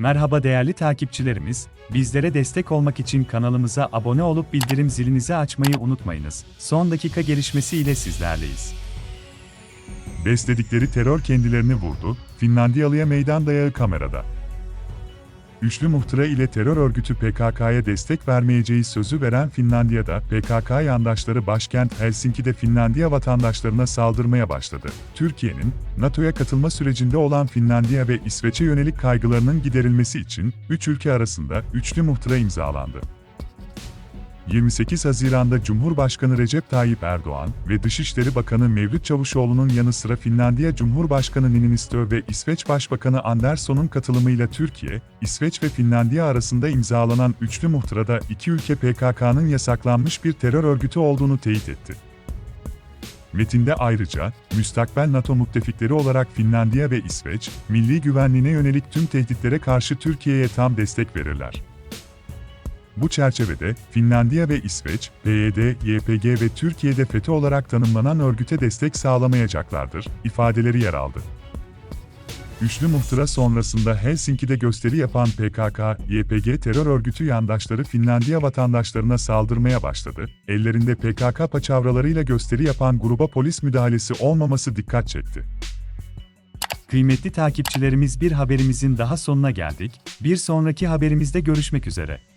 Merhaba değerli takipçilerimiz, bizlere destek olmak için kanalımıza abone olup bildirim zilinizi açmayı unutmayınız. Son dakika gelişmesi ile sizlerleyiz. Besledikleri terör kendilerini vurdu, Finlandiyalıya meydan dayağı kamerada. Üçlü muhtıra ile terör örgütü PKK'ya destek vermeyeceği sözü veren Finlandiya'da PKK yandaşları başkent Helsinki'de Finlandiya vatandaşlarına saldırmaya başladı. Türkiye'nin NATO'ya katılma sürecinde olan Finlandiya ve İsveç'e yönelik kaygılarının giderilmesi için üç ülke arasında üçlü muhtıra imzalandı. 28 Haziran'da Cumhurbaşkanı Recep Tayyip Erdoğan ve Dışişleri Bakanı Mevlüt Çavuşoğlu'nun yanı sıra Finlandiya Cumhurbaşkanı Niinistö ve İsveç Başbakanı Andersson'un katılımıyla Türkiye, İsveç ve Finlandiya arasında imzalanan üçlü muhtırada iki ülke PKK'nın yasaklanmış bir terör örgütü olduğunu teyit etti. Metinde ayrıca, müstakbel NATO müttefikleri olarak Finlandiya ve İsveç, milli güvenliğine yönelik tüm tehditlere karşı Türkiye'ye tam destek verirler. Bu çerçevede Finlandiya ve İsveç, PYD, YPG ve Türkiye'de FETÖ olarak tanımlanan örgüte destek sağlamayacaklardır, ifadeleri yer aldı. Üçlü muhtıra sonrasında Helsinki'de gösteri yapan PKK, YPG terör örgütü yandaşları Finlandiya vatandaşlarına saldırmaya başladı. Ellerinde PKK paçavralarıyla gösteri yapan gruba polis müdahalesi olmaması dikkat çekti. Kıymetli takipçilerimiz bir haberimizin daha sonuna geldik. Bir sonraki haberimizde görüşmek üzere.